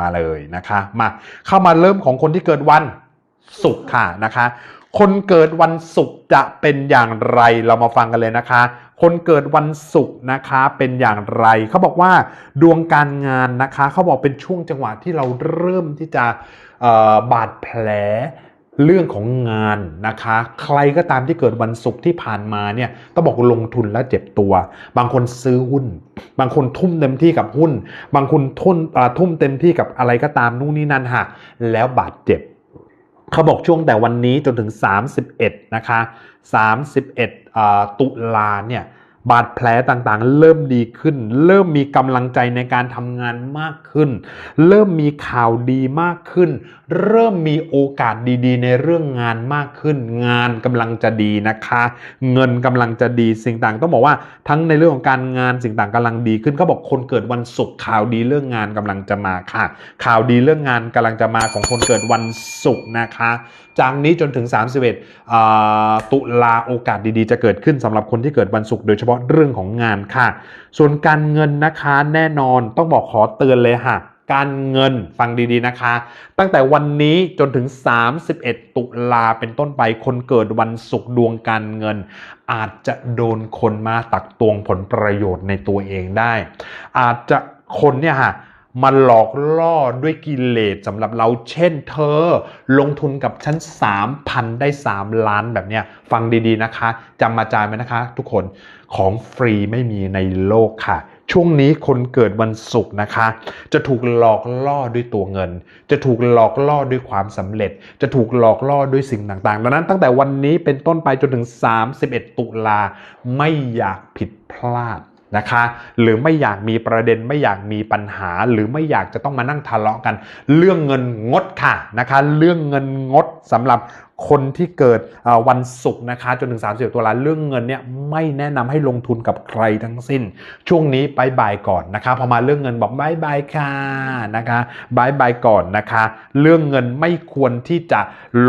มาเลยนะคะ มาเข้ามาเริ่มของคนที่เกิดวันศุกร์ค่ะนะคะ คนเกิดวันศุกร์จะเป็นอย่างไรเรามาฟังกันเลยนะคะ คนเกิดวันศุกร์นะคะเป็นอย่างไรเขาบอกว่าดวงการงานนะคะเขาบอกเป็นช่วงจังหวะที่เราเริ่มที่จะบาดแผล เรื่องของงานนะคะ ใครก็ตามที่เกิดวันศุกร์ที่ผ่านมาเนี่ยต้องบอกลงทุนแล้วเจ็บตัว บางคนซื้อหุ้น บางคนทุ่มเต็มที่กับหุ้น บางคนทุ่นอ่าทุ่มเต็มที่กับอะไรก็ตามนู่นนี่นั่นฮะแล้วบาดเจ็บเขาบอกช่วงแต่วันนี้จนถึง 31 นะคะ 31อ่าตุลาเนี่ย บาดแผลต่างๆ เริ่มดีขึ้น เริ่มมีกำลังใจในการทำงานมากขึ้น เริ่มมีข่าวดีมากขึ้น เริ่มมีโอกาสดีๆ ในเรื่องงานมากขึ้น งานกำลังจะดีนะคะ เงินกำลังจะดีสิ่งต่างต้องบอกว่าทั้งในเรื่องของการงานสิ่งต่างกำลังดีขึ้นเขาบอกคนเกิดวันศุกร์ข่าวดีเรื่องงานกำลังจะมาค่ะ ข่าวดีเรื่องงานกำลังจะมาของคนเกิดวันศุกร์นะคะจากนี้จนถึง 31 ตุลาโอกาสดีๆ จะเกิดขึ้นสำหรับคนที่เกิดวันศุกร์โดยเฉพาะเรื่องของงานค่ะ ส่วนการเงินนะคะแน่นอนต้องบอกขอเตือนเลยค่ะการเงินฟังดีๆนะคะ ตั้งแต่วันนี้จนถึง 31 ตุลาเป็นต้นไปคนเกิดวันศุกร์ดวงการเงิน อาจจะโดนคนมาตักตวงผลประโยชน์ในตัวเองได้ อาจจะคนเนี่ยฮะ มาหลอกล่อด้วยกิเลสสำหรับเราเช่นเธอ ลงทุนกับชั้น3,000 ได้ 3 ล้านแบบเนี้ยฟังดีๆนะคะจำมาจารย์ไหมนะคะ ทุกคนของฟรีไม่มีในโลกค่ะ ช่วงนี้คนเกิดวันศุกร์นะคะ จะถูกหลอกล่อด้วยตัวเงิน จะถูกหลอกล่อด้วยความสำเร็จ จะถูกหลอกล่อด้วยสิ่งต่างๆ ดังนั้นตั้งแต่วันนี้เป็นต้นไปจนถึง 31 ตุลาไม่อยากผิดพลาด นะคะ หรือไม่อยากมีประเด็นไม่อยากมีปัญหา หรือไม่อยากจะต้องมานั่งทะเลาะกัน เรื่องเงินงดค่ะนะคะ เรื่องเงินงดสำหรับ คนที่เกิดวันศุกร์นะคะจนถึง 30ตุลาเรื่องเงินเนี่ยไม่แนะนำให้ลงทุนกับใครทั้งสิ้น ช่วงนี้บายบายก่อนนะคะพอมาเรื่องเงินบอกบายบายค่ะนะคะบายบายก่อนนะคะ เรื่องเงินไม่ควรที่จะ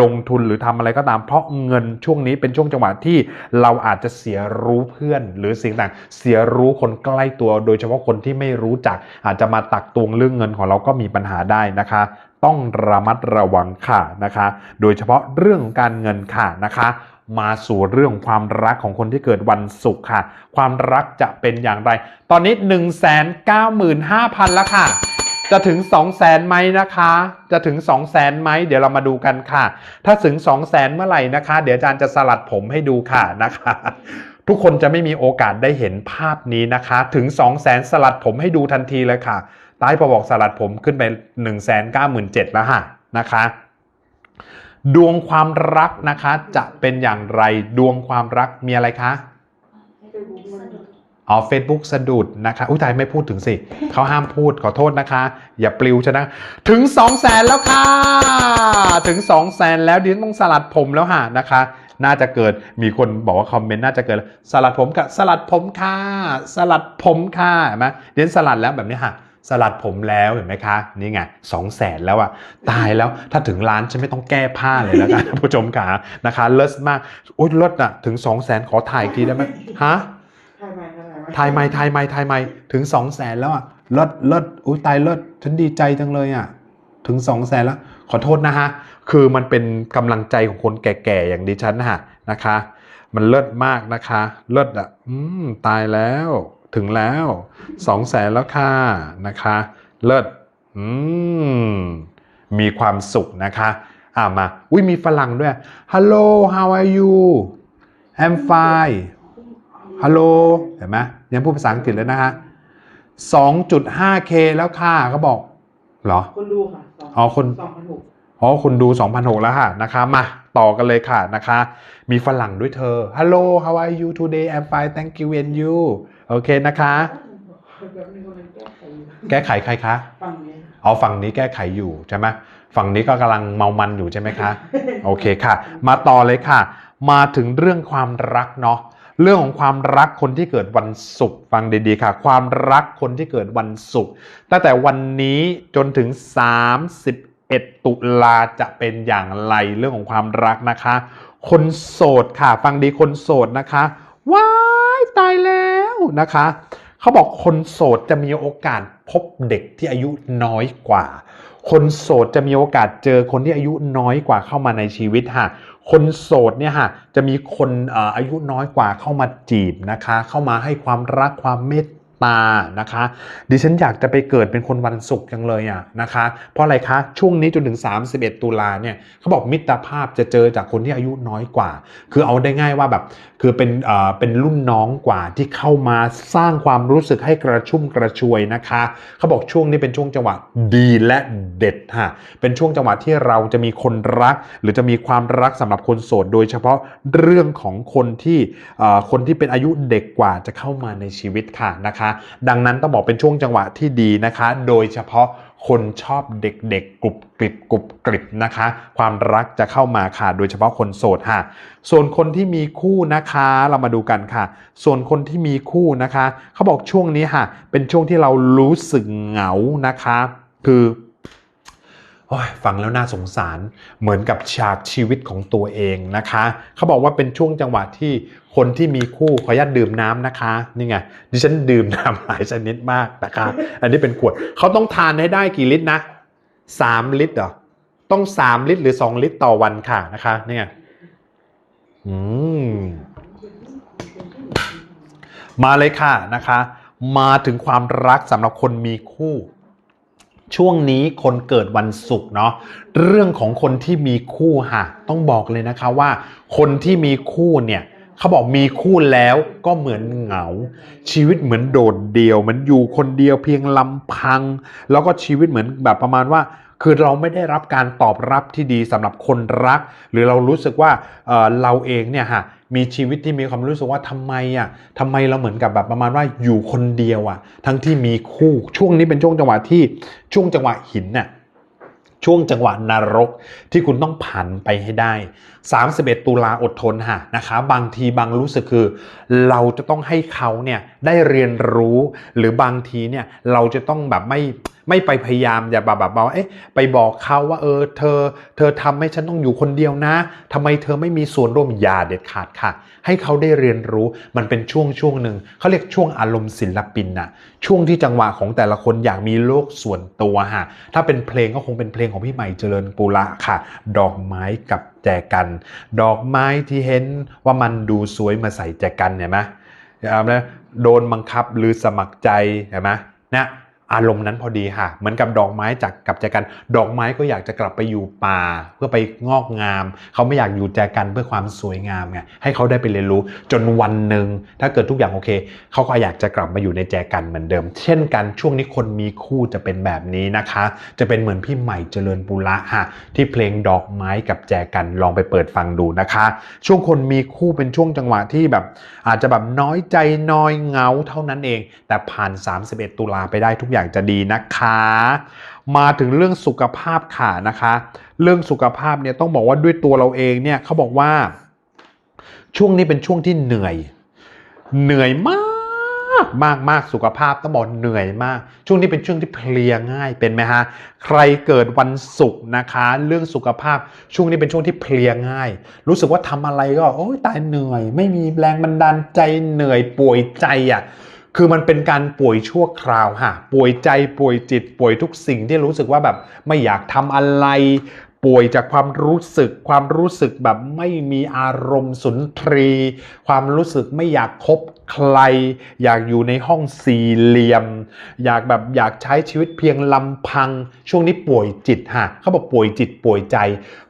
ลงทุนหรือทำอะไรก็ตาม เพราะเงินช่วงนี้เป็นช่วงจังหวะที่เราอาจจะเสียรู้เพื่อน หรือสิ่งต่างเสียรู้คนใกล้ตัว โดยเฉพาะคนที่ไม่รู้จักอาจจะมาตักตวงเรื่องเงินของเราก็มีปัญหาได้นะคะ ต้องระมัดระวังค่ะนะคะ โดยเฉพาะเรื่องของการเงินค่ะนะคะมาสู่เรื่องความรักของคนที่เกิดวันศุกร์ค่ะ ความรักจะเป็นอย่างไร ตอนนี้ 1 9 5 0 0 0 แล้วค่ะ จะถึง 2 0 0 0 0 0ไหมนะคะ จะถึง 2 0 0 0 0 0ไหม เดี๋ยวเรามาดูกันค่ะ ถ้าถึง 2 0 0 0 0 0เมื่อไหร่นะคะ เดี๋ยวอาจารย์จะสลัดผมให้ดูค่ะนะคะ ทุกคนจะไม่มีโอกาสได้เห็นภาพนี้นะคะ ถึง 2 0 0 0 0 0สลัดผมให้ดูทันทีเลยค่ะ ใต้พอบอกสลัดผมขึ้นไป1 9 7 0 0 0แล้วฮะนะคะดวงความรักนะคะจะเป็นอย่างไรดวงความรักมีอะไรคะอ๋อ Facebook สะดุดนะคะอุ้ยตายไม่พูดถึงสิเขาห้ามพูดขอโทษนะคะ อย่าปลิวชนะ ถึง2 0 0แสนแล้วค่ะ ถึง2 0 0แสนแล้วดี๋ยวต้องสลัดผมแล้วฮะนะคะ น่าจะเกิดมีคนบอกว่าคอมเมนต์น่าจะเกิดสลัดผมกับสลัดผมค่ะสลัดผมค่ะเห็นไหมเดี๋ยวสลัดแล้วแบบนี้ค่ะ สลัดผมแล้วเห็นไหมคะนี่ไงสองแสนแล้วอะตายแล้วถ้าถึงล้านฉันไม่ต้องแก้ผ้าเลยแล้วกันผู้ชมขานะคะเลิศมากอุ้ยเลิศอะถึง2 0 0แสนขอถ่ายอีกทีได้ไหมฮะถ่ายใหม่ถ่ายใหม่ทายไม่ทายไม่ทายไม่ถึงสองแสนแล้วอะเลิศเลิศอุ้ยตายเลิศฉันดีใจจังเลยอะถึงสองแสนแล้ว ขอโทษนะฮะ คือมันเป็นกำลังใจของคนแก่ๆ อย่างดิฉันนะฮะนะคะ มันเลิศมากนะคะ เลิศอะ อืม ตายแล้ว ถึงแล้วสองแสนแล้วค่ะนะคะ เลิศอืมมีความสุขนะคะอ่ามา อุ้ยมีฝรั่งด้วย Hello how are you I'm fine ฮัลโหลเห็นไหมยังพูดภาษาอังกฤษเลยนะฮะ 2.5K แล้วค่ะเขาบอก เหรอ คนดูค่ะสงอ๋อคนส องพันหกอ๋อคุณดู2,600แล้วค่ะนะคะ มาต่อกันเลยค่ะนะคะ มีฝรั่งด้วยเธอ Hello how are you today I'm fine thank you and you โอเคนะคะแบบนี้คนนั้นแก้ไขอยู่แก้ไขใครคะฝั่งนี้เอาฝั่งนี้แก้ไขอยู่ใช่ไหมฝั่งนี้ก็กำลังเมามันอยู่ใช่ไหมคะ โอเคค่ะ มาต่อเลยค่ะ มาถึงเรื่องความรักเนาะเรื่องของความรักคนที่เกิดวันศุกร์ฟังดีๆค่ะ ความรักคนที่เกิดวันศุกร์ตั้งแต่วันนี้จนถึง 31 ตุลาจะเป็นอย่างไรเรื่องของความรักนะคะ คนโสดค่ะ ฟังดีคนโสดนะคะว้ายตายแล้วนะคะ เขาบอกคนโสดจะมีโอกาสพบเด็กที่อายุน้อยกว่า คนโสดจะมีโอกาสเจอคนที่อายุน้อยกว่าเข้ามาในชีวิตฮะคนโสดเนี่ยฮะจะมีคนอายุน้อยกว่าเข้ามาจีบนะคะ เข้ามาให้ความรักความเมต ปานะคะ ดิฉันอยากจะไปเกิดเป็นคนวันศุกร์จังเลยอะนะคะ เพราะอะไรคะ ช่วงนี้จนถึง 31 ตุลาเนี่ยเขาบอกมิตรภาพจะเจอจากคนที่อายุน้อยกว่า คือเอาได้ง่ายว่าแบบ คือเป็นเป็นรุ่นน้องกว่าที่เข้ามาสร้างความรู้สึกให้กระชุ่มกระชวยนะคะ เขาบอกช่วงนี้เป็นช่วงจังหวะดีและเด็ดฮะเป็นช่วงจังหวะที่เราจะมีคนรัก หรือจะมีความรักสำหรับคนโสด โดยเฉพาะเรื่องของคนที่คนที่เป็นอายุเด็กกว่าจะเข้ามาในชีวิตค่ะนะคะ ดังนั้นต้องบอกเป็นช่วงจังหวะที่ดีนะคะ โดยเฉพาะ คนชอบเด็กๆกรุบกริบกรุบกริบนะคะ ความรักจะเข้ามาค่ะ โดยเฉพาะคนโสดค่ะ ส่วนคนที่มีคู่นะคะ เรามาดูกันค่ะ ส่วนคนที่มีคู่นะคะ เขาบอกช่วงนี้ค่ะ เป็นช่วงที่เรารู้สึกเหงานะคะ คือ ฟังแล้วน่าสงสารเหมือนกับฉากชีวิตของตัวเองนะคะ เขาบอกว่าเป็นช่วงจังหวะที่คนที่มีคู่ขออนุญาตดื่มน้ำนะคะนี่ไงดิฉันดื่มน้ำหลายชนิดมากนะคะ อันนี้เป็นขวดเขาต้องทานให้ได้กี่ลิตรนะสามลิตรเหรอต้องสามลิตรหรือสองลิตรต่อวันค่ะนะคะนี่ยอืมมาเลยค่ะนะคะ มาถึงความรักสำหรับคนมีคู่ ช่วงนี้คนเกิดวันศุกร์เนาะเรื่องของคนที่มีคู่ค่ะต้องบอกเลยนะคะว่า คนที่มีคู่เนี่ยเขาบอกมีคู่แล้วก็เหมือนเหงา ชีวิตเหมือนโดดเดี่ยวเหมันอยู่คนเดียวเพียงลำพัง แล้วก็ชีวิตเหมือนแบบประมาณว่า คือเราไม่ได้รับการตอบรับที่ดีสำหรับคนรัก หรือเรารู้สึกว่าเเราเองเนี่ยฮะ มีชีวิตที่มีความรู้สึกว่าทำไมอะทำไมเราเหมือนกับแบบประมาณว่าอยู่คนเดียวอะ ทั้งที่มีคู่ช่วงนี้เป็นช่วงจังหวะที่ช่วงจังหวะหินน่ะช่วงจังหวะนรกที่คุณต้องผ่านไปให้ได้31 ตุลาอดทนค่ะนะคะบางทีบางรู้สึกคือ เราจะต้องให้เขาเนี่ยได้เรียนรู้ หรือบางทีเนี่ยเราจะต้องแบบไม่ไม่ไปพยายามอย่าแบบแบบว่าเอ๊ะไปบอกเขาว่าเออเธอ เธอทำให้ฉันต้องอยู่คนเดียวนะทำไมเธอไม่มีส่วนร่วมอย่าเด็ดขาดค่ะ ให้เขาได้เรียนรู้มันเป็นช่วงช่วงหนึ่งเขาเรียกช่วงอารมณ์ศิลปินน่ะช่วงที่จังหวะของแต่ละคนอยากมีโลกส่วนตัวฮะถ้าเป็นเพลงก็คงเป็นเพลงของพี่ใหม่เจริญปุระค่ะ ดอกไม้กับ แจกัน ดอกไม้ที่เห็นว่ามันดูสวยมาใส่แจกันเห็นไหมแล้วโดนบังคับหรือสมัครใจเห็นไหมนี่ย อารมณ์นั้นพอดีค่ะ เหมือนกับดอกไม้จากกับแจกัน ดอกไม้ก็อยากจะกลับไปอยู่ป่า เพื่อไปงอกงาม เขาไม่อยากอยู่แจกันเพื่อความสวยงามไงให้เขาได้ไปเรียนรู้จนวันหนึ่งถ้าเกิดทุกอย่างโอเค เขาก็อยากจะกลับมาอยู่ในแจกันเหมือนเดิม เช่นกันช่วงนี้คนมีคู่จะเป็นแบบนี้นะคะ จะเป็นเหมือนพี่ใหม่เจริญปุระฮะที่เพลงดอกไม้กับแจกันลองไปเปิดฟังดูนะคะ ช่วงคนมีคู่เป็นช่วงจังหวะที่แบบ อาจจะแบบน้อยใจน้อยเงาเท่านั้นเอง แต่ผ่าน 31 ตุลาไปได้ทุกอย่างจะดีนะคะ มาถึงเรื่องสุขภาพค่ะนะคะ เรื่องสุขภาพเนี่ยต้องบอกว่าด้วยตัวเราเองเนี่ยเขาบอกว่า ช่วงนี้เป็นช่วงที่เหนื่อย เหนื่อยมากมากมากสุขภาพต้องบอกเหนื่อยมาก ช่วงนี้เป็นช่วงที่เพลียง่ายเป็นไหมฮะใครเกิดวันศุกร์นะคะ เรื่องสุขภาพช่วงนี้เป็นช่วงที่เพลียง่าย รู้สึกว่าทำอะไรก็โอ้ยตายเหนื่อย ไม่มีแรงบันดาลใจเหนื่อยป่วยใจอะ คือมันเป็นการป่วยชั่วคราวฮะป่วยใจป่วยจิต ป่วยทุกสิ่งที่รู้สึกว่าแบบไม่อยากทำอะไร ป่วยจากความรู้สึก ความรู้สึกแบบไม่มีอารมณ์สุนทรี ความรู้สึกไม่อยากคบใคร อยากอยู่ในห้องสี่เหลี่ยม อยากแบบอยากใช้ชีวิตเพียงลำพัง ช่วงนี้ป่วยจิตฮะเขาบอกป่วยจิตป่วยใจ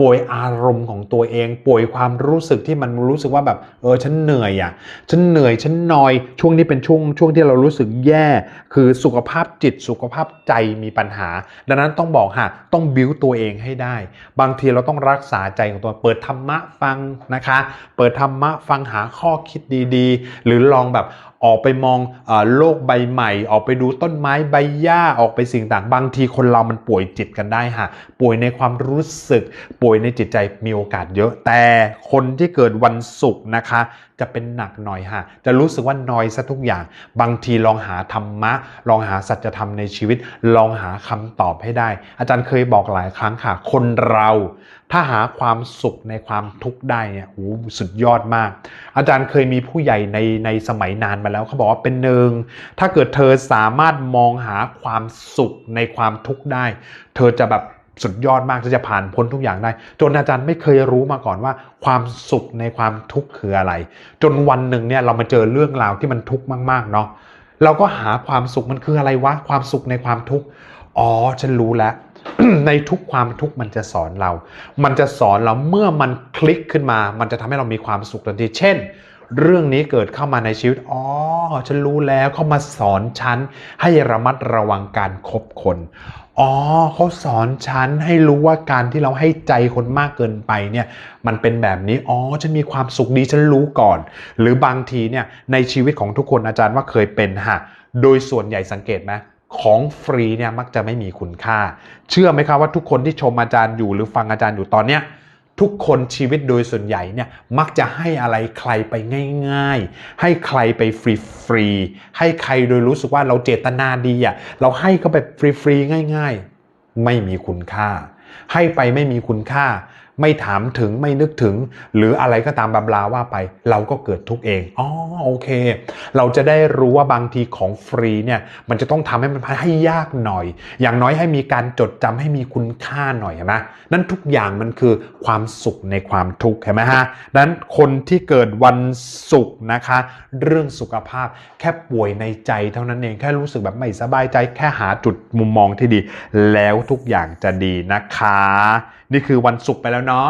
ป่วยอารมณ์ของตัวเอง ป่วยความรู้สึกที่มันรู้สึกว่าแบบเออฉันเหนื่อยอะฉันเหนื่อยฉันนอย ช่วงนี้เป็นช่วงช่วงที่เรารู้สึกแย่ คือสุขภาพจิตสุขภาพใจมีปัญหา ดังนั้นต้องบอกฮะต้องบิ้วตัวเองให้ได้บางทีเราต้องรักษาใจของตัวเปิดธรรมะฟังนะคะ เปิดธรรมะฟังหาข้อคิดดีๆ หรือลองแบบ ออกไปมองอโลกใบใหม่ ออกไปดูต้นไม้ใบหญ้าออกไปสิ่งต่างบางทีคนเรามันป่วยจิตกันได้ฮะป่วยในความรู้สึก ป่วยในจิตใจมีโอกาสเยอะ แต่คนที่เกิดวันศุกร์นะคะ จะเป็นหนักหน่อยฮะจะรู้สึกว่านอยซะทุกอย่าง บางทีลองหาธรรมะ ลองหาสัจธรรมในชีวิต ลองหาคำตอบให้ได้ อาจารย์เคยบอกหลายครั้งค่ะ คนเราถ้าหาความสุขในความทุกข์ได้เนี่ยโอ้โหสุดยอดมาก อาจารย์เคยมีผู้ใหญ่ในในสมัยนานมาแล้วเขาบอกว่าเป็นหนึ่งถ้าเกิดเธอสามารถมองหาความสุขในความทุกข์ได้ เธอจะแบบสุดยอดมากที่จะผ่านพ้นทุกอย่างได้ จนอาจารย์ไม่เคยรู้มาก่อนว่า ความสุขในความทุกข์คืออะไร จนวันหนึ่งเนี่ยเรามาเจอเรื่องราวที่มันทุกข์มากๆเนาะเราก็หาความสุขมันคืออะไรวะความสุขในความทุกข์อ๋อฉันรู้แล้วในทุกความทุกข์มันจะสอนเรา มันจะสอนเราเมื่อมันคลิกขึ้นมา มันจะทำให้เรามีความสุขทันที เช่น เรื่องนี้เกิดเข้ามาในชีวิต อ๋อ ฉันรู้แล้วเขามาสอนฉันให้ระมัดระวังการคบคน อ๋อเขาสอนฉันให้รู้ว่าการที่เราให้ใจคนมากเกินไปเนี่ย มันเป็นแบบนี้ อ๋อ ฉันมีความสุขดีฉันรู้ก่อน หรือบางทีเนี่ยในชีวิตของทุกคนอาจารย์ว่าเคยเป็นฮะ โดยส่วนใหญ่สังเกตไหมของฟรีเนี่ยมักจะไม่มีคุณค่า เชื่อไหมครับว่าทุกคนที่ชมอาจารย์อยู่หรือฟังอาจารย์อยู่ตอนเนี้ย ทุกคนชีวิตโดยส่วนใหญ่เนี่ยมักจะให้อะไรใครไปง่ายๆ ให้ใครไปฟรีๆ ให้ใครโดยรู้สึกว่าเราเจตนาดีอะเราให้เขาไปฟรีๆ ง่าย ๆ ไม่มีคุณค่า ให้ไปไม่มีคุณค่า ไม่ถามถึงไม่นึกถึง หรืออะไรก็ตามบำลาว่าไป เราก็เกิดทุกข์เองอ๋อโอเค เราจะได้รู้ว่าบางทีของฟรีเนี่ยมันจะต้องทำให้มันให้ยากหน่อย อย่างน้อยให้มีการจดจำให้มีคุณค่าหน่อยนไหมนั่นทุกอย่างมันคือความสุขในความทุกข์เห็นไหมฮะนั้นคนที่เกิดวันศุกร์นะคะ เรื่องสุขภาพแค่ป่วยในใจเท่านั้นเองแค่รู้สึกแบบไม่สบายใจแค่หาจุดมุมมองที่ดี แล้วทุกอย่างจะดีนะคะ นี่คือวันศุกร์ไปแล้วเนาะ